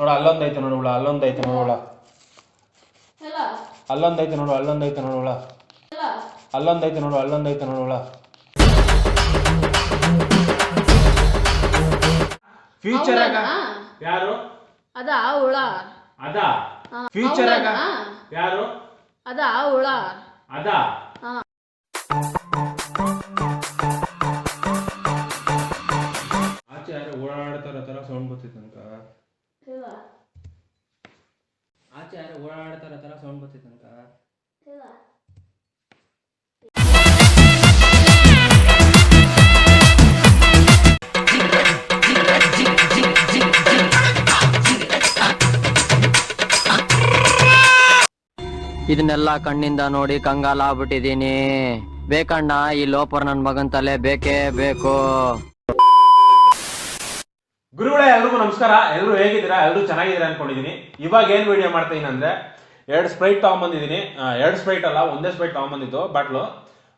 ನೋಡ ಅಲ್ಲೊಂದೈತೆ ನೋಡು ಹುಳ ಅಲ್ಲೊಂದೈತೆ ನೋಡು ಹುಳ. ಎಲ್ಲ. ಅಲ್ಲೊಂದೈತೆ ನೋಡು ಅಲ್ಲೊಂದೈತೆ ನೋಡು ಹುಳ. ಎಲ್ಲ. ಅಲ್ಲೊಂದೈತೆ ನೋಡು ಅಲ್ಲೊಂದೈತೆ ನೋಡು ಹುಳ. ಫ್ಯೂಚರ್ ಆಗ? ಯಾರು? ಅದಾ ಹುಳ. ಅದ? ಫ್ಯೂಚರ್ ಆಗ? ಯಾರು? ಅದಾ ಹುಳ. ಅದ. ಆಚೆ ಯಾರು ಓಡಾಡ್ತಾರ ತರ ಸೌಂಡ್ ಬರ್ತಿತ್ತು ನನಕ ಇಲ್ಲ ಆಚೆ ಯಾರೋ ಓಡಾಡ್ತಾರ ತರ ಸೌಂಡ್ ಬರ್ತೈತೆ ಇದನ್ನೆಲ್ಲ ಕಣ್ಣಿಂದ ನೋಡಿ ಕಂಗಾಲ ಆಗ್ಬಿಟ್ಟಿದೀನಿ ಬೇಕಣ್ಣ ಈ ಲೋಪರ್ ನನ್ನ ಮಗನ್ ತಲೆ ಬೇಕೇ ಬೇಕು. ಗುರುಗಳೇ, ಎಲ್ರಿಗೂ ನಮಸ್ಕಾರ. ಎಲ್ಲರೂ ಹೇಗಿದ್ದೀರಾ? ಎಲ್ಲರೂ ಚೆನ್ನಾಗಿದ್ದೀರಾ ಅನ್ಕೊಂಡಿದ್ದೀನಿ ಇವಾಗ ಏನ್ ವಿಡಿಯೋ ಮಾಡ್ತಾ ಇದೀನಿ ಅಂದ್ರೆ, ಎರಡು ಸ್ಪ್ರೈಟ್ ತಗೊಂಬಂದಿದ್ದೀನಿ ಎರಡು ಸ್ಪ್ರೈಟ್ ಅಲ್ಲ, ಒಂದೇ ಸ್ಪ್ರೈಟ್ ತಗೊಂಬಂದಿದ್ದು, ಬಾಟ್ಲು.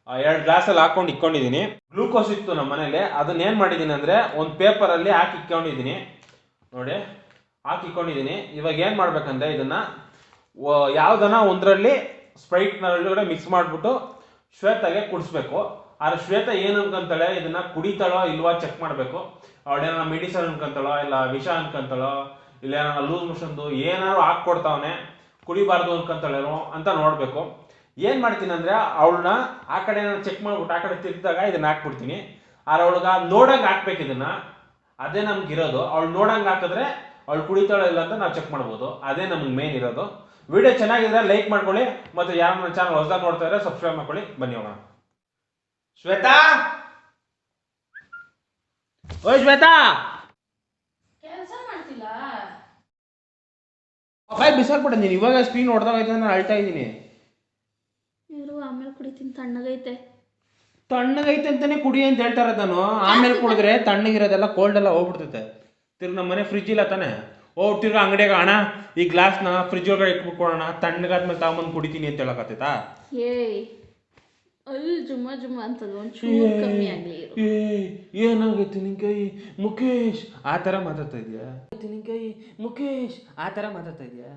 ಎರಡು ಗ್ಲಾಸ್ ಅಲ್ಲಿ ಹಾಕೊಂಡು ಇಟ್ಕೊಂಡಿದ್ದೀನಿ ಗ್ಲೂಕೋಸ್ ಇತ್ತು ನಮ್ಮ ಮನೇಲಿ. ಅದನ್ನ ಏನ್ ಮಾಡಿದೀನಿ ಅಂದ್ರೆ, ಒಂದು ಪೇಪರ್ ಅಲ್ಲಿ ಹಾಕಿ ಇಕ್ಕೊಂಡಿದ್ದೀನಿ ನೋಡಿ, ಹಾಕಿ ಇಕ್ಕೊಂಡಿದ್ದೀನಿ ಇವಾಗ ಏನ್ ಮಾಡ್ಬೇಕಂದ್ರೆ, ಇದನ್ನ ಯಾವುದನ್ನ ಯಾವ್ದನ ಒಂದರಲ್ಲಿ ಸ್ಪ್ರೈಟ್ ಒಳಗಡೆ ಮಿಕ್ಸ್ ಮಾಡ್ಬಿಟ್ಟು ಶ್ವೇತಾಗೆ ಕುಡಿಸ್ಬೇಕು. ಆದ್ರೆ ಶ್ವೇತ ಏನು ಅನ್ಕೊಂತಾಳೆ? ಇದನ್ನ ಕುಡಿತಾಳೋ ಇಲ್ವಾ ಚೆಕ್ ಮಾಡ್ಬೇಕು. ಅವಳೇನ ಮೆಡಿಸನ್ ಅನ್ಕೊಂತಾಳೋ, ಇಲ್ಲ ವಿಷ ಅನ್ಕೊಂತಾಳೋ, ಇಲ್ಲ ಏನಾರ ಲೂಸ್ ಮೋಷನ್ದು ಏನಾದ್ರು ಹಾಕ್ಕೊಡ್ತಾವನೆ, ಕುಡಿಬಾರ್ದು ಅನ್ಕೊಂತಾಳೇನೋ ಅಂತ ನೋಡ್ಬೇಕು. ಏನ್ ಮಾಡ್ತೀನಿ ಅಂದ್ರೆ ಅವಳನ್ನ ಆ ಕಡೆ ಚೆಕ್ ಮಾಡ್ಬಿಟ್ಟು ಆ ಕಡೆ ತಿರ್ಗಿದಾಗ ಇದನ್ನ ಹಾಕ್ಬಿಡ್ತೀನಿ. ಆದ್ರೆ ಅವಳಗ ನೋಡಂಗ್ ಹಾಕ್ಬೇಕು ಇದನ್ನ. ಅದೇ ನಮ್ಗೆ ಇರೋದು ಅವಳು ನೋಡಂಗ್ ಹಾಕಿದ್ರೆ ಅವಳು ಕುಡಿತಾಳೋ ಇಲ್ಲ ಅಂತ ನಾವು ಚೆಕ್ ಮಾಡ್ಬೋದು. ಅದೇ ನಮ್ಗೆ ಮೇನ್ ಇರೋದು. ವಿಡಿಯೋ ಚೆನ್ನಾಗಿದ್ರೆ ಲೈಕ್ ಮಾಡ್ಕೊಳ್ಳಿ. ಮತ್ತೆ ಯಾರು ನನ್ನ ಚಾನಲ್ ಹೊಸದಾಗಿ ನೋಡ್ತಾ ಇದ್ರೆ ಸಬ್ಸ್ಕ್ರೈಬ್ ಮಾಡ್ಕೊಳ್ಳಿ. ಬನ್ನಿ ಹೋಗೋಣ. ಶ್ವೇತಾ? ಓಯ್ ಶ್ವೇತಾ! ಕೆಲಸ ಮಾಡ್ತಿಲ್ಲ. ಬಾಯ್ ಬಿಸಾಕ್ಬಿಟ್ಟೆ ನೀನು. ಇವಾಗ ಸ್ಕ್ರೀನ್ ಹೊಡೆದಾಗೈತೆ ನಾನು ಅಳ್ತಾ ಇದ್ದೀನಿ. ಇವರು ಆಮೇಲೆ ಕುಡಿತೀನಿ ತಣ್ಣಗೈತೆ. ತಣ್ಣಗೈತೆ ಅಂತಾನೆ ಕುಡಿ ಅಂತ ಹೇಳ್ತಾ ಇರೋದು ನಾನು. ಆಮೇಲೆ ಕುಡಿದ್ರೆ ತಣ್ಣಗಿರೋದೆಲ್ಲ ಕೋಲ್ಡ್ ಎಲ್ಲ ಹೋಗ್ಬಿಡ್ತೈತೆ. ತಿರ್ಗಿ ನಮ್ಮ ಮನೆ ಫ್ರಿಜ್ ಇಲ್ಲ ತಾನೆ. ಓ ತಿರ್ಗಿ ಅಂಗಡಿಯಾಗ ಅಣ್ಣ ಈ ಗ್ಲಾಸ್ನ ಫ್ರಿಜ್ ಒಳಗಡೆ ಇಟ್ಬಿಟ್ಕೊಳ್ಳೋಣ ತಣ್ಣಗಾದ್ಮೇಲೆ ತಗೊಂಬಂದು ಕುಡಿತೀನಿ ಅಂತ ಹೇಳಕತ್ತೈತಾ ಏಯ್. ಅಲ್ಲಿ ಜುಮ್ಮ ಜುಮ್ಮ ಅಂತದ ಒಂಚೂರು ಕಮ್ಮಿ ಆಗ್ಲಿ ಏ ಏನಾಗೈತೆ ನಿನ್ ಕೈ ಮುಖೇಶ್ ಆ ಥರ ಮಾತಾಡ್ತಾ ಇದ್ಯಾ? ನಿನ್ ಕೈ ಮುಖೇಶ್ ಆ ಥರ ಮಾತಾಡ್ತಾ ಇದೆಯಾ?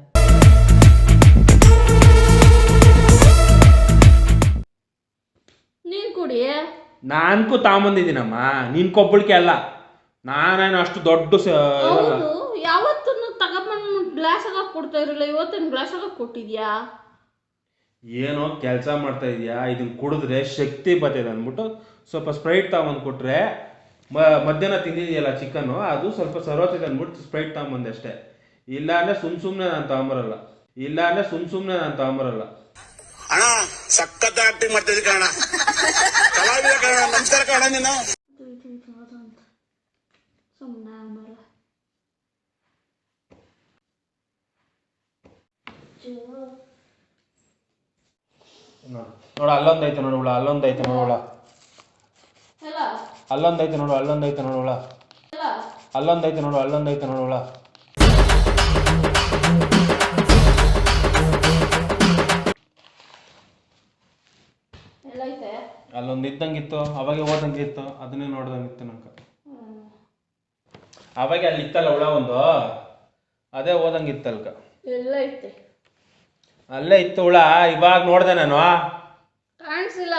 ನೀನ್ ಕುಡಿ. ನಾನ್ಕು ತಾಮಂದಿದ್ದೀನಮ್ಮ ನಿನ್ ಕೊಬ್ಬಳಿಕೆ ಅಲ್ಲ. ನಾನೇನು ಅಷ್ಟು ದೊಡ್ಡ ಸ. ಹೌದು ಯಾವತ್ತೂ ತಗೊಂಬಂದು ಗ್ಲಾಸ್ ಆಗ ಕೊಡ್ತಾ ಇರಲಿಲ್ಲ ಇವತ್ತೇನು ಗ್ಲಾಸ್ ಆಗ ಕೊಟ್ಟಿದ್ಯಾ? ಏನೋ ಕೆಲಸ ಮಾಡ್ತಾ ಇದೆಯಾ? ಇದನ್ನ ಕುಡಿದ್ರೆ ಶಕ್ತಿ ಬರ್ತದೆ ಅಂದ್ಬಿಟ್ಟು ಸ್ವಲ್ಪ ಸ್ಪ್ರೈಟ್ ತಗೊಂಬಂದು ಕೊಟ್ರೆ ಮ- ಮಧ್ಯಾಹ್ನ ತಿಂದಿದೆಯಲ್ಲ ಚಿಕನ್ನು ಅದು ಸ್ವಲ್ಪ ಸರ್ವತ್ತಿದೆ ಅಂದ್ಬಿಟ್ಟು ಸ್ಪ್ರೈಟ್ ತಗೊಂಬಂದೆ ಅಷ್ಟೇ. ಇಲ್ಲ ಅಂದ್ರೆ ಸುಮ್ ಸುಮ್ನೆ ನಾನು ತಗೊಂಬರಲ್ಲ. ಇಲ್ಲ ಅಂದ್ರೆ ಸುಮ್ ಸುಮ್ನೆ ನಾನು ತಗೊಂಬರಲ್ಲ. ಅಣ್ಣ ಸಖತ್ ಆಕ್ಟಿಂಗ್ ಮಾಡ್ತಿದ್ದೆ ಕಣ ಕಲಾವಿದ ಕಣ ನಮಸ್ಕಾರ ಕಣ ನೀನು. ಇದು ಇದು ಇದು ಸುಮ್ಮನೆ ಆಮೇಲೆ ನೋಡು. ನೋಡು ಅಲ್ಲೊಂದೈತೆ ನೋಡು ಹುಳ ಅಲ್ಲೊಂದೈತೆ ನೋಡು ಹುಳ. ಎಲ್ಲ? ಅಲ್ಲೊಂದೈತೆ ನೋಡು ಅಲ್ಲೊಂದೈತೆ ನೋಡು ಹುಳ. ಎಲ್ಲ? ಅಲ್ಲೊಂದೈತೆ ನೋಡು ಅಲ್ಲೊಂದೈತೆ ನೋಡು ಹುಳ. ಅಲ್ಲೊಂದು ಇದ್ದಂಗಿತ್ತು ಅವಾಗೆ ಓದಂಗಿತ್ತು ಅದನ್ನೇ ನೋಡ್ದಂಗಿತ್ತು ನಂಗೆ ಅವಾಗ ಅಲ್ಲಿ ಇತ್ತಲ್ಲ ಹುಳ ಒಂದು? ಅದೇ ಓದಂಗಿತ್ತಲ್ಕ ಎಲ್ಲೈತೆ. ಅಲ್ಲೇ ಇತ್ತು ಹುಳ ಇವಾಗ ನೋಡ್ದೆ ನಾನು. ಕಾಣಿಸಿಲ್ಲ.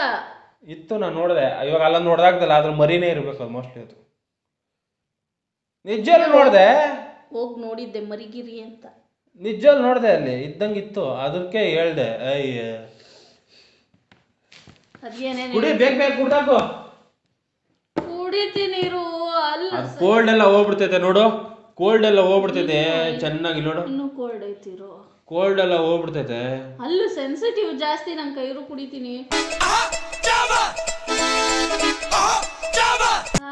ಇತ್ತು ನಾನು ನೋಡಿದೆ. ಇವಾಗ ಅಲ್ಲ ನೋಡ್ದಾಗ್ದಲ್ಲ ಅದ್ರ ಮರಿನೇ ಇರ್ಬೇಕು ಅದು ಮೋಸ್ಟ್ಲಿ ಅದು ನಿಜ ನೋಡ್ದೆ. ಹೋಗಿ ನೋಡಿದ್ದೆ ಮರಿಗಿರಿ ಅಂತ. ನಿಜಲ್ಲಿ ನೋಡ್ದೆ ಅಲ್ಲಿ ಇದ್ದಂಗಿತ್ತು ಅದಕ್ಕೆ ಹೇಳ್ದೆ ಅಯ್ಯ ಅದೇನೇನು ಕುಡಿ ಬೇಗ ಬೇಗ ಕುಡ್ದಾಕು ಕುಡಿತೀನಿ ಇರು ಅಲ್ಲ ಅದು ಕೋಲ್ಡ್ ಎಲ್ಲ ಹೋಗ್ಬಿಡ್ತೈತೆ ನೋಡು. ಕೋಲ್ಡ್ ಎಲ್ಲ ಹೋಗ್ಬಿಡ್ತೈತೆ. ಚೆನ್ನಾಗಿ ನೋಡು. ಇನ್ನೂ ಕೋಲ್ಡ್ ಐತಿರು ಕೋಲ್ಡ್ ಎಲ್ಲ ಹೋಗ್ಬಿಡ್ತೈತೆ. ಅಲ್ಲೂ ಸೆನ್ಸಿಟಿವ್ ಜಾಸ್ತಿ ನಂಗೆ ಕೈರು ಕುಡಿತೀನಿ.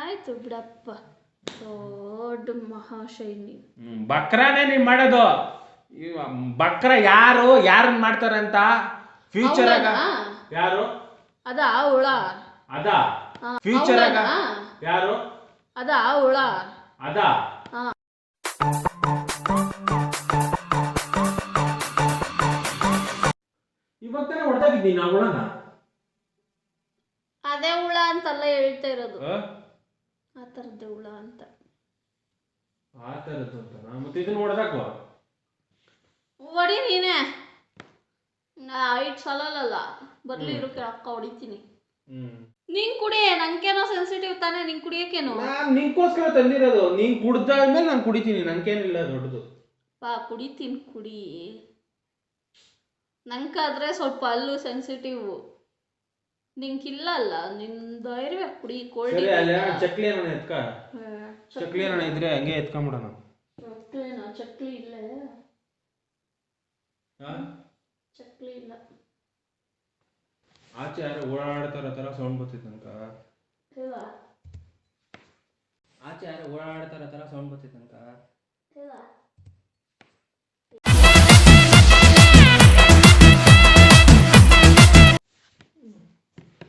ಆಯ್ತು ಬಿಡಪ್ಪ. ದೊಡ್ಡ ಮಹಾಶೈನಿ. ಹ್ಮ್, ಬಕ್ರಾನೇ ನೀನ್ ಮಾಡೋದು. ಇವ ಬಕ್ರ ಯಾರು ಯಾರನ್ನ ಮಾಡ್ತಾರೆ ಅಂತ? ಫ್ಯೂಚರ್ ಆಗ. ಹೌದಾ? ಯಾರು? ಅದಾ ಹುಳ ಅದ? ಆ, ಫ್ಯೂಚರ್ ಆಗ. ಹೌದಾ? ಯಾರು? ಅದಾ ಹುಳ ಅದ? ಆ. ಇವಾಗ ತಾನೇ ಹೊಡೆದಾಗಿದ್ದೀನಿ ಆ ಹುಳನ ಅದೇ ಹುಳ ಅಂತಲ್ಲ ಹೇಳ್ತಾ ಇರೋದು. ಆ? ಆ ಹುಳ ಅಂತ. ಆ ಥರದ್ದು ಅಂತನಾ ಮತ್ತೆ ಇದನ್ನ ಹೊಡೆದಾಕುವ ಹೊಡಿ ನೀನೇ. ನಾ ಐಟ್ ಸಲಲ್ಲ ಬರ್ಲಿ ಇರೋಕೆ ಅಕ್ಕ ಹೊಡಿತೀನಿ. ನಿನ್ ನೀನ್ ಕುಡಿ ನಂಗೇನೋ ಸೆನ್ಸಿಟಿವ್ ತಾನೇ ನಿಂಗ್ ಕುಡಿಯಕ್ಕೇನು ನಾನು ನಿಂಗೋಸ್ಕರ ತಂದಿರೋದು. ನೀನ್ ಕುಡ್ದಾದ್ಮೇಲೆ ನಾನು ಕುಡಿತೀನಿ ನಂಗೇನಿಲ್ಲ ದೊಡ್ಡದು. ಪಾ ಕುಡಿತೀನಿ ಕುಡಿ. ನಂಗಾದ್ರೆ ಸ್ವಲ್ಪ ಅಲ್ಲೂ ಸೆನ್ಸಿಟಿವ್ ನಿಂಗಿಲ್ಲ ಅಲ್ಲ ನಿನ್ ಧೈರ್ಯ ಕುಡಿ ಕೋಲ್ಡ್ ಸರಿ ಅಲ್ಲಿ ಏನೋ ಚಕ್ಲಿ ಏನೋ ಎತ್ಕ ಚಕ್ಲಿ ಏನೋ ಇದ್ರೆ ಹಂಗೆ ಎತ್ಕೊಂಬಿಡೋಣ. ಚಕ್ಲಿನಾ ಚಕ್ಲಿ ಇಲ್ಲೇ. ಚಕ್ಲಿ ಇಲ್ಲ. ಆಚೆ ಯಾರು ಓಡಾಡ್ತಾರ ತರ ಸೌಂಡ್ ಬರ್ತಿತ್ತು ಇಲ್ಲ ಆಚೆ ಯಾರು ಓಡಾಡ್ತಾರ ತರ ಸೌಂಡ್ ಬರ್ತಿತ್ತು ಅಂತ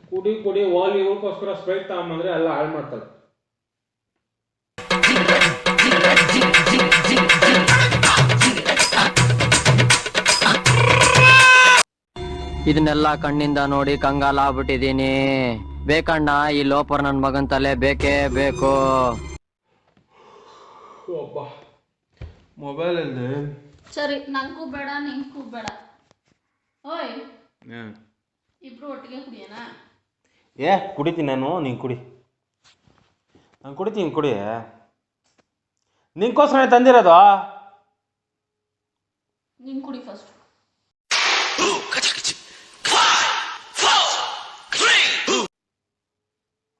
ಕುಡಿ ಕುಡಿ ಓಲಿ ಇವಕ್ಕೋಸ್ಕರ ಸ್ಪ್ರೈಟ್ ತಗೊಂಬಂದ್ರೆ ಎಲ್ಲ ಹಾಳು ಮಾಡ್ತಾರೆ ಇದನ್ನೆಲ್ಲ ಕಣ್ಣಿಂದ ನೋಡಿ ಕಂಗಾಲ ಆಗ್ಬಿಟ್ಟಿದೀನಿ ಬೇಕಣ್ಣ ಈ ಲೋಪರ್ ನನ್ ಮಗನ್ ತಲೆ ಬೇಕೇ ಬೇಕು. ಮೊಬೈಲ್ ಇಲ್ಲದೆ ಸರಿ ನಂಗೂ ಬೇಡ ನಿಂಗೂ ಬೇಡ. ಓಯ್ ಇಬ್ರು ಒಟ್ಟಿಗೆ ಕುಡಿಯೋಣ? ಏ ಕುಡಿತೀನಿ ನಾನು ನೀನು ಕುಡಿ. ನಾನು ಕುಡಿತೀನಿ ಕುಡಿ. ನಿಂಗೋಸ್ಕರ ತಂದಿರೋದು? ನೀನ್ ಕುಡಿ ಫಸ್ಟ್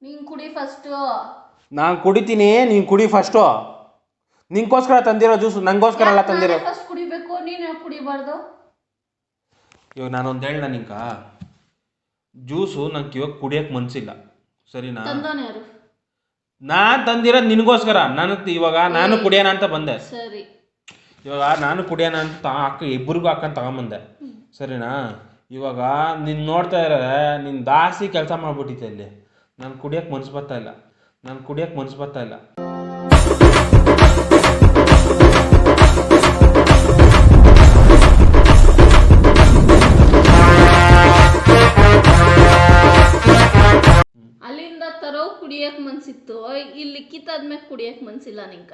ನೀನ್ ಕುಡಿ ಫಸ್ಟ್ ನಾನು ಕುಡಿತೀನಿ ನೀನು ಕುಡಿ ಫಸ್ಟು ನಿಂಗೋಸ್ಕರ ತಂದಿರೋ ಜ್ಯೂಸು ನಂಗೋಸ್ಕರ ಎಲ್ಲ ತಂದಿರೋ ಫಸ್ಟ್ ಕುಡಿಬೇಕು? ನೀನ್ ಕುಡಿಬಾರ್ದು? ಇವಾಗ ನಾನೊಂದು ಹೇಳ ನಿಂಕ ಜ್ಯೂಸು ನಂಗೆ ಇವಾಗ ಕುಡಿಯೋಕೆ ಮನಸ್ಸಿಲ್ಲ ಸರಿನಾ? ತಂದೋನ್ ಯಾರು? ನಾನು ತಂದಿರೋದು ನಿನಗೋಸ್ಕರ. ನಾನು ಇವಾಗ ನಾನು ಕುಡಿಯೋಣ ಅಂತ ಬಂದೆ. ಸರಿ. ಇವಾಗ ನಾನು ಕುಡಿಯೋಣ ಅಂತ ಹಾಕ ಅಕ್ಕ ಇಬ್ಬರಿಗೂ ಹಾಕೊಂಡು ತಗೊಂಬಂದೆ. ಸರಿನಾ? ಇವಾಗ ನೀನು ನೋಡ್ತಾ ಇರೋದೆ ನೀನು ದಾಸಿ ಕೆಲಸ ಮಾಡಿಬಿಟ್ಟಿದ್ದೆ ಇಲ್ಲಿ. ನಾನು ಕುಡಿಯೋಕೆ ಮನಸ್ಸು ಬರ್ತಾ ಇಲ್ಲ. ನಾನು ಕುಡಿಯೋಕೆ ಮನಸ್ಸು ಬರ್ತಾ ಇಲ್ಲ. ಕಿತ್ತಾದ್ಮೇಲೆ ಕುಡಿಯಕ್ ಮನ್ಸಿಲ್ಲ ನಿಂಕ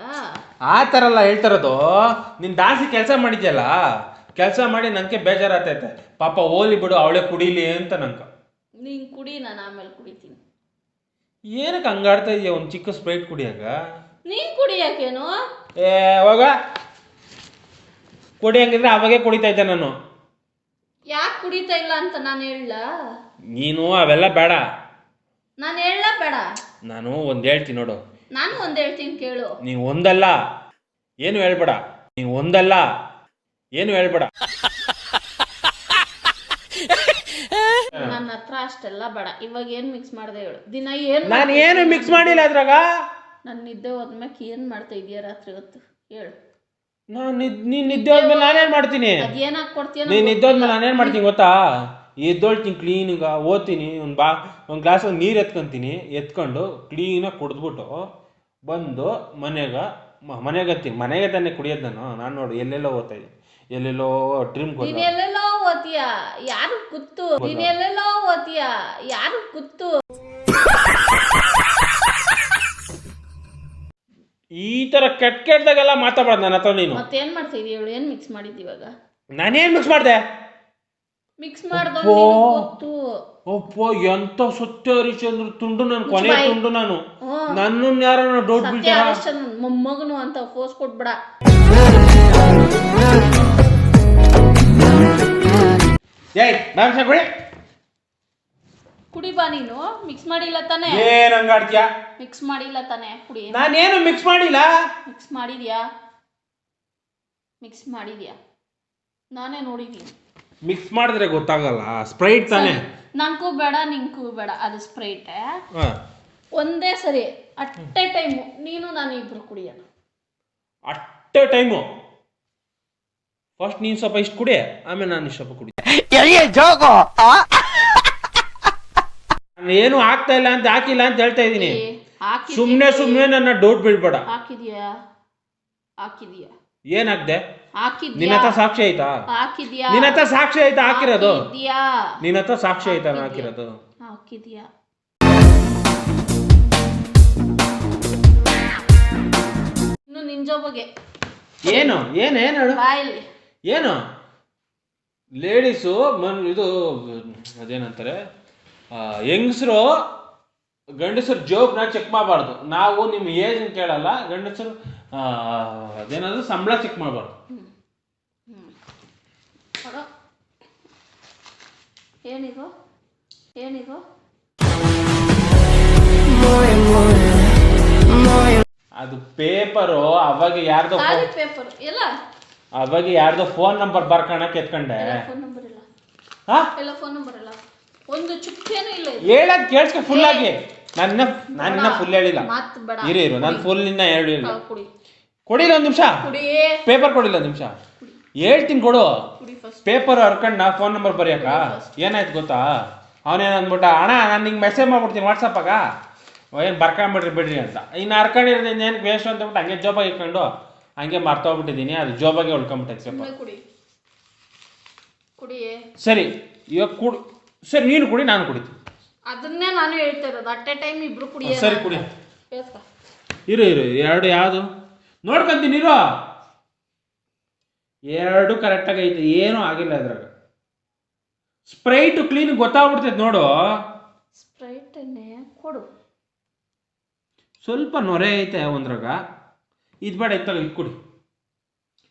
ಆ ಥರ ಎಲ್ಲ ಹೇಳ್ತಿರೋದು ನಿನ್ನ ದಾಸಿ ಕೆಲಸ ಮಾಡಿದ್ಯಲ್ಲ ಕೆಲಸ ಮಾಡಿ ನನಗೆ ಬೇಜಾರಾಗ್ತೈತೆ. ಪಾಪ ಓಲಿ ಬಿಡು ಅವಳೆ ಕುಡೀಲಿ ಅಂತ ನಂಗೆ. ನೀನ್ ಕುಡಿ ನಾನು ಆಮೇಲೆ ಕುಡಿತೀನಿ. ಏನಕ್ಕೆ ಹಂಗಾಡ್ತಾ ಇದೆಯಾ ಒಂದು ಚಿಕ್ಕ ಸ್ಪ್ರೈಟ್ ಕುಡಿಯಾಗ? ನೀನ್ ಕುಡಿಯಾಕೇನು ಏ ಅವಾಗ ಕುಡಿಯಂಗಿದ್ರೆ ಅವಾಗೇ ಕುಡಿತಾ ಇದ್ದೆ ನಾನು. ಯಾಕೆ ಕುಡಿತಾ ಇಲ್ಲ ಅಂತ ನಾನು ಹೇಳ? ನೀನು ಅವೆಲ್ಲ ಬೇಡ. ನಾನು ಹೇಳ ಬೇಡ. ನಾನು ಒಂದು ಹೇಳ್ತೀನಿ ನೋಡು. ನಾನು ಒಂದ್ ಹೇಳ್ತೀನಿ ಕೇಳು. ನೀ ಒಂದಲ್ಲ. ಏನು ಹೇಳ್ಬೇಡ. ನೀ ಒಂದಲ್ಲ. ಏನು ಹೇಳ್ಬೇಡ. ನನ್ನ ಹತ್ರ ಅಷ್ಟೆಲ್ಲ ಬೇಡ. ಇವಾಗ ಏನ್ ಮಿಕ್ಸ್ ಮಾಡ್ದೆ ಹೇಳು. ದಿನ ಏನ್ ನಾನು ಏನು ಮಿಕ್ಸ್ ಮಾಡಿಲ್ಲ ಅದ್ರಾಗ? ನನ್ನ ನಿದ್ದೆ ಹೋದ್ಮ್ಯಾಕ ಏನ್ ಮಾಡ್ತಾ ಇದೀಯ ರಾತ್ರಿ ಹೊತ್ತು? ಹೇಳು. ನಾನು ನೀನು ನಿದ್ದೆ ಹೋದ್ಮೇಲೆ ನಾನೇನ್ ಮಾಡ್ತೀನಿ? ಅದೇನ್ ಕೊಡ್ತೀಯ ನೀನು ನಿದ್ದೆ ಹೋದ್ಮೇಲೆ ನಾನೇನು ಮಾಡ್ತೀನಿ ಗೊತ್ತಾ? ಎದ್ದೊಳ್ತೀನಿ ಕ್ಲೀನಿಗ ಓದ್ತೀನಿ ಒಂದು ಬಾ ಒಂದು ಗ್ಲಾಸಲ್ಲಿ ನೀರು ಎತ್ಕೊಂತೀನಿ ಎತ್ಕೊಂಡು ಕ್ಲೀನಾಗಿ ಕುಡಿದ್ಬಿಟ್ಟು ಬಂದು ಮನೆಗೆ ಮನೆಗೆ ಹತ್ತೀನಿ. ಮನೆಗೆ ತಾನೇ ಕುಡಿಯೋದು ನಾನು. ನಾನು ನೋಡು ಎಲ್ಲೆಲ್ಲೋ ಓದ್ತಾ ಇದ್ದೀನಿ. ಎಲ್ಲೆಲ್ಲೋ ಡ್ರೀಮ್ ನೀನ್ ಎಲ್ಲೆಲ್ಲೋ ಓದ್ತೀಯ? ಯಾರು ಕುತ್ತು? ನೀನ್ ಎಲ್ಲೆಲ್ಲೋ ಓದ್ತೀಯ? ಯಾರು ಕುತ್ತು? ಈ ತರ ಕೆಟ್ಟ ಕೆಟ್ಟದಾಗೆಲ್ಲ ಮಾತಾಡ್ಬಾರ್ದು ನನ್ನ ಹತ್ರ ನೀನು. ಮತ್ತೇನ್ ಮಾಡ್ತಾ ಇದೀಯ ಹೇಳು ಏನ್ ಮಿಕ್ಸ್ ಮಾಡಿದ್ ಇವಾಗ? ನಾನೇನ್ ಮಿಕ್ಸ್ ಮಾಡಿದೆ? ಮಿಕ್ಸ್ ಮಾಡ್ದೋ ಅಪ್ಪೋ. ಗೊತ್ತು. ಅಪ್ಪ ಎಂತ ಸತ್ಯ ಹರಿಶ್ಚಂದ್ರ ತುಂಡು ನಾನು ಕೊನೆ. ತುಂಡು ನಾನು. ನನ್ನನ್ನು ಯಾರನ್ನ ಡೌಟ್ ಸತ್ಯ ಬೀಳ್ತಾರ? ಹರಿಶ್ಚಂದ್ರ ಮೊಮ್ಮಗನು ಅಂತ ಫೋರ್ಸ್ ಕೊಟ್ಬಿಡ. ಏಯ್ ನಾನು ಕುಡಿ. ಕುಡಿ ಬಾ ನೀನು ಮಿಕ್ಸ್ ಮಾಡಿಲ್ಲ ತಾನೆ. ಏನ್ ಹಂಗಾಡ್ತೀಯ ಮಿಕ್ಸ್ ಮಾಡಿಲ್ಲ ತಾನೇ ಕುಡಿ. ನಾನೇನು ಮಿಕ್ಸ್ ಮಾಡಿಲ್ಲ? ಮಿಕ್ಸ್ ಮಾಡಿದ್ಯಾ? ಮಿಕ್ಸ್ ಮಾಡಿದ್ಯಾ? ನಾನೇ ನೋಡಿದ್ದೀನಿ. ಮಿಕ್ಸ್ ಮಾಡಿದ್ರೆ ಗೊತ್ತಾಗಲ್ಲ ಸ್ಪ್ರೈಟ್ ತಾನೇ. ನಂಗೂ ಬೇಡ ನಿಂಗೂ ಬೇಡ ಅದು ಸ್ಪ್ರೈಟ್ ಹಾ. ಒಂದೇ ಸರಿ ಅಟ್ಟೆ ಟೈಮು ನೀನು ನಾನು ಇಬ್ರು ಕುಡಿಯೋಣ. ಅಟ್ಟೆ ಟೈಮು ಫಸ್ಟ್ ನೀನು ಸ್ವಲ್ಪ ಇಷ್ಟು ಕುಡಿ ಆಮೇಲೆ ನಾನು ಇಷ್ಟು ಸ್ವಲ್ಪ ಕುಡಿ ನಾನು ಏನು ಆಗ್ತಾ ಇಲ್ಲ ಅಂತ ಹಾಕಿಲ್ಲ ಅಂತ ಹೇಳ್ತಾ ಇದ್ದೀನಿ. ಹಾಕಿ ಸುಮ್ಮನೆ ಸುಮ್ಮನೆ ನನ್ನ ಡೌಟ್ ಬಿಡ್ಬೇಡ ಹಾಕಿದ್ಯಾ ಹಾಕಿದ್ಯಾ ಏನಾಗ್ದೆ? ನಿನ್ನ ಹತ್ರ ಸಾಕ್ಷಿ ಆಯ್ತಾ? ಹಾಕಿದ್ಯಾ? ನಿನ್ನ ಹತ್ರ ಸಾಕ್ಷಿ ಆಯ್ತಾ ಹಾಕಿರೋದು? ನಿನ್ನತ ನಿನ್ನ ಹತ್ರ ಸಾಕ್ಷಿ ಆಯ್ತಾ ನಾನು ಹಾಕಿರೋದು? ಹಾಕಿದ್ಯಾ? ಇನ್ನು ನಿನ್ ಜೋಬಗೆ. ಏನು? ಏನು ಏನು ಹೇಳು? ಬಾಯಲ್ಲಿ. ಏನು? ಲೇಡೀಸು ಮನ್ ಇದು ಅದೇನಂತಾರೆ ಹೆಂಗಸರು ಗಂಡಸರು ಜೋಬ್ನ ಚೆಕ್ ಮಾಡಬಾರ್ದು. ನಾವು ನಿಮ್ಮ ಏಜ್ ಕೇಳಲ್ಲ ಗಂಡಸರು ಆ, ಅದೇನದು ಸಂಬಳ ಚೆಕ್ ಮಾಡಬಾರ್ದು. ಕೊಡು. ಏನಿದು? ಏನಿದು? ಅದು ಪೇಪರು ಅವಾಗ ಯಾರ್ದೋ ಪೇಪರ್. ಎಲ್ಲ? ಅವಾಗ ಯಾರ್ದೋ ಫೋನ್ ನಂಬರ್ ಬರ್ಕಣಕ್ಕೆ ಎತ್ಕೊಂಡೆ. ಫೋನ್ ನಂಬರ್ ಇಲ್ಲ. ಹಾ? ಎಲ್ಲ ಫೋನ್ ನಂಬರ್ ಇಲ್ಲ. ಒಂದು ಚುಕ್ಕೇನು ಇಲ್ಲ ಹೇಳಕ್ ಕೇಳಿಸ್ಕೊ ಫುಲ್ ಆಗಿ. ನನ್ನ ನಾನು ಇನ್ನ ಫುಲ್ ಹೇಳಿಲ್ಲ. ಇರಿ ಬೇಡ. ಇರು ಇರು ನಾನು ಫುಲ್ ಇನ್ನ ಕುಡಿ. ಕೊಡಿಲ್ಲ ಒಂದ್ ನಿಮಿಷ. ಕುಡಿ. ಪೇಪರ್ ಕೊಡಿಲ್ಲ ಒಂದ್ ನಿಮಿಷ. ಹೇಳ್ತೀನಿ ಕೊಡು. ಕುಡಿ ಫಸ್ಟ್ ಪೇಪರ್ ಹರ್ಕೊಂಡು ನಾ ಫೋನ್ ನಂಬರ್ ಬರೆಯಕ ಏನಾಯ್ತು ಗೊತ್ತಾ? ಅವನೇನು ಅಂದ್ಬಿಟ್ಟ ಅಣ್ಣ ನಾನು ನಿಂಗೆ ಮೆಸೇಜ್ ಮಾಡ್ಬಿಡ್ತೀನಿ ವಾಟ್ಸಪ್ಪಾಗ ಏನು ಬರ್ಕೊಂಬಿಡ್ರಿ ಬಿಡ್ರಿ ಅಂತ. ಇನ್ನು ಹರ್ಕೊಂಡಿರೋದು ಏನು ವೇಸ್ಟ್ ಅಂತ ಬಿಟ್ಟು ಹಂಗೆ ಜೋಬಾಗಿ ಇಟ್ಕೊಂಡು ಹಂಗೆ ಮರ್ತೋಗ್ಬಿಟ್ಟಿದ್ದೀನಿ ಅದು ಜೋಬಾಗೆ ಉಳ್ಕೊಂಬಿಟ್ಟೈತೆ ಸ್ವಲ್ಪ. ಸುಮ್ಮನೆ ಕುಡಿ. ಕುಡಿ ಸರಿ ಇವಾಗ ಕುಡಿ ಸರಿ ನೀನು ಕುಡಿ ನಾನು ಕುಡಿತೀನಿ. ಅದನ್ನೇ ನಾನು ಹೇಳ್ತಾ ಇರೋದು. ಅಟ್ ಎ ಟೈಮ್ ಇಬ್ರು ಕುಡಿ ಸರಿ ಕುಡಿ. ಇರು ಇರು ಎರಡು ಯಾವುದು? ನೋಡ್ಕೊಂತೀನಿ ಇರು. ಎರಡು ಕರೆಕ್ಟಾಗಿ ಐತೆ. ಏನೂ ಆಗಿಲ್ಲ ಅದ್ರಾಗ ಸ್ಪ್ರೈಟ್ ಕ್ಲೀನ್ ಗೊತ್ತಾಗ್ಬಿಡ್ತೈತೆ ನೋಡು. ಸ್ಪ್ರೈಟನ್ನೇ ಕೊಡು. ಸ್ವಲ್ಪ ನೊರೆ ಐತೆ ಒಂದ್ರಾಗ. ಇದು ಬೇಡ ಇತ್ತಲ್ಲ ಇಟ್ಕೊಡಿ ಕುಡಿ.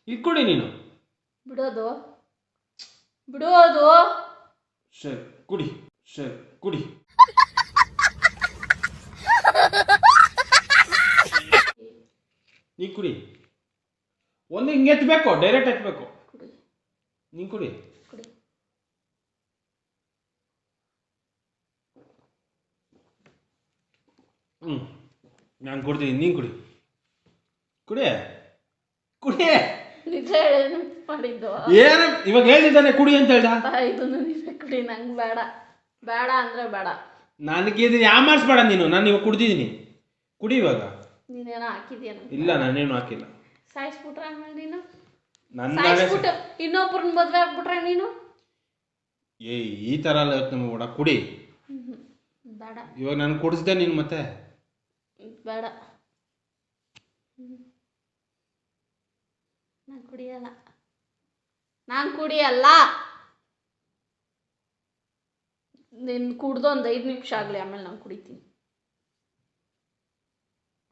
ಇದು ಕುಡಿ ನೀನು. ಬಿಡೋದು. ಬಿಡೋದು. ಸರಿ ಕುಡಿ. ಸರಿ ಕುಡಿ. ನೀ ಕುಡಿ. ಒಂದು ಹಿಂಗೆ ಎತ್ತಬೇಕು ಡೈರೆಕ್ಟ್ ಎತ್ತಬೇಕು ನೀ ನೀನು ಕುಡಿ. ಹ್ಞೂ ನಾನು ಕೊಡ್ತೀನಿ ನೀನು ಕುಡಿ. ಕುಡಿ? ಕುಡಿ? ನಿಜ ಮಾಡಿದ್ದು. ಏನು? ಇವಾಗ ಹೇಳಿದ್ದಾನೆ ಕುಡಿ ಅಂತ ಹೇಳ್ದ? ಇದನ್ನು ನಿಜ ಕುಡಿ ನಂಗೆ ಬೇಡ. ಬೇಡ ಅಂದ್ರೆ ಬೇಡ. ನನಗೆ ಇದು ಯಾಮಾರಿಸ್ಬೇಡ ನೀನು? ನಾನು ಇವಾಗ ಕುಡ್ದಿದ್ದೀನಿ. ಕುಡಿ ಇವಾಗ. ನೀನೇನೋ ಹಾಕಿದ್ಯಾ ಇಲ್ಲ ನಾನೇನು ಹಾಕಿಲ್ಲ. ಸಾಯಿಸ್ಬಿಟ್ರೆ ಆಮೇಲೆ ನೀನು? ನನ್ನ ಸಾಯಿಸ್ಬಿಟ್ಟು ಇನ್ನೊಬ್ರನ್ನ ಮದ್ವೆ ಆಗ್ಬಿಟ್ರೆ ನೀನು? ಏ ಈ ಥರ ಎಲ್ಲ ಯೋಚನೆ ಮಾಡ್ಬೇಡ. ಕುಡಿ. ಬೇಡ. ಇವಾಗ ನಾನು ಕುಡಿಸ್ದೆ ನೀನು ಮತ್ತೆ? ಬೇಡ. ನಾನು ಕುಡಿಯಲ್ಲ. ನಾನು ಕುಡಿಯಲ್ಲ. ನೀನು ಕುಡ್ದು ಒಂದು ಐದು ನಿಮಿಷ ಆಗಲಿ ಆಮೇಲೆ ನಾನು ಕುಡಿತೀನಿ.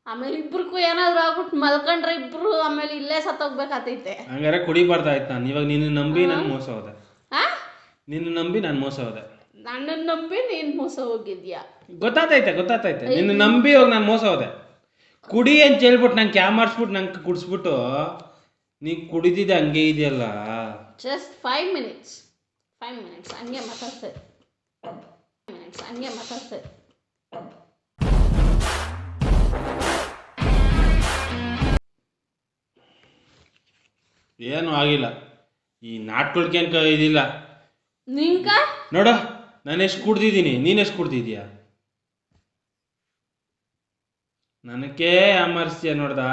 ಆಮೇಲೆ ಇಬ್ರಿಗೂ ಏನಾದ್ರು ಆಗ್ಬಿಟ್ಟು ಮಲ್ಕೊಂಡ್ರೆ ಇಬ್ರು ಆಮೇಲೆ ಇಲ್ಲೇ ಸತ್ತೋಗ್ಬೇಕಾತೈತೆ. ಹಂಗಾರೆ ಕುಡಿಬಾರ್ದಾಯ್ತು ನಾನು ಇವಾಗ ನಿನ್ನ ನಂಬಿ ನಾನು ಮೋಸ ಹೋದೆ. ಆ? ನಿನ್ನ ನಂಬಿ ನಾನು ಮೋಸ ಹೋದೆ. ನನ್ನನ್ನು ನಂಬಿ ನೀನು ಮೋಸ ಹೋಗಿದ್ಯಾ? ಗೊತ್ತಾತೈತೆ ಗೊತ್ತಾತೈತೆ. ನಿನ್ನ ನಂಬಿ ಇವಾಗ ನಾನು ಮೋಸ ಹೋದೆ. ಕುಡಿ ಅಂತ ಹೇಳ್ಬಿಟ್ಟು ನಂಗೆ ಕ್ಯಾಮರ್ಸ್ಬಿಟ್ಟು ನಂಗೆ ಕುಡಿಸ್ಬಿಟ್ಟು ನೀ ಕುಡಿದಿದ್ದೆ ಹಂಗೆ ಇದೆಯಲ್ಲ? Just five minutes five minutes ಹಂಗೆ ಮಾತಾಡ್ತಾ ಮಿನಿಟ್ಸ್ ಹಂಗೆ ಮಾತಾಡ್ತೆ ಏನೂ ಆಗಿಲ್ಲ. ಈ ನಾಟ್ಕೊಳ್ಕೇನ್ ಇದಿಲ್ಲ? ನಿಂಕ ನೋಡ ನಾನು ಎಷ್ಟು ಕುಡ್ದಿದ್ದೀನಿ. ನೀನು ಎಷ್ಟು ಕುಡ್ದಿದ್ಯಾ ನನಗೆ ಅಮರ್ಸ್ಯ ನೋಡ್ದ?